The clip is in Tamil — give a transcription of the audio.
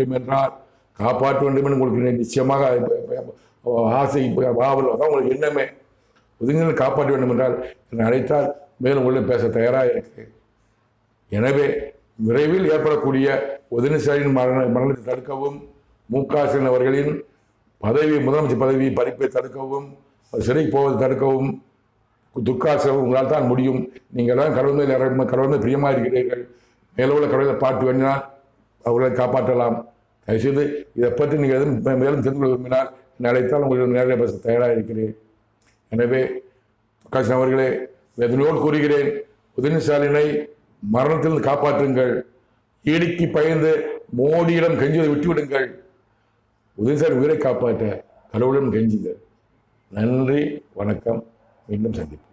வேண்டும் என்றால் காப்பாற்ற வேண்டும் என்று உங்களுக்கு நிச்சயமாக ஆசை ஆவல் அதான் உங்களுக்கு எண்ணமே. ஒதுங்கினால் காப்பாற்ற வேண்டும் என்றால் என்னை அழைத்தால் மேலும் உங்களிடம் பேச தயாராக இருக்கிறேன். எனவே விரைவில் ஏற்படக்கூடிய உதயநிதியின் மரண மரணத்தை தடுக்கவும் மு க ஸ்டாலின் அவர்களின் பதவி முதலமைச்சர் பதவி பறிப்பை தடுக்கவும் சிறைக்கு போவதை தடுக்கவும் துர்காசம் உங்களால் தான் முடியும். நீங்கள் எல்லாம் கடவுள் மேல் கடவுள் மேல் பிரியமாக இருக்கிறீர்கள். மேலே உள்ள கடவுளை பாட்டு வேண்டினால் அவர்களை காப்பாற்றலாம். தயவுசெய்து இதை பற்றி நீங்கள் எதுவும் மேலும் தெரிந்து கொள்ள விரும்பினால் என்னை அழைத்தால் உங்களுக்கு நேரடியாக பேச தயாராக இருக்கிறேன். எனவே பிரகாஷ் அவர்களே வேதனையோடு கூறுகிறேன் உதயநிதி மரணத்திலிருந்து காப்பாற்றுங்கள். ஈடிக்கு பயந்து மோடியிடம் கெஞ்சுவதை விட்டுவிடுங்கள். உதயநிதி உயிரை காப்பாற்ற கடவுளிடம் கெஞ்சுங்கள். நன்றி வணக்கம் மீண்டும் சந்திப்போம்.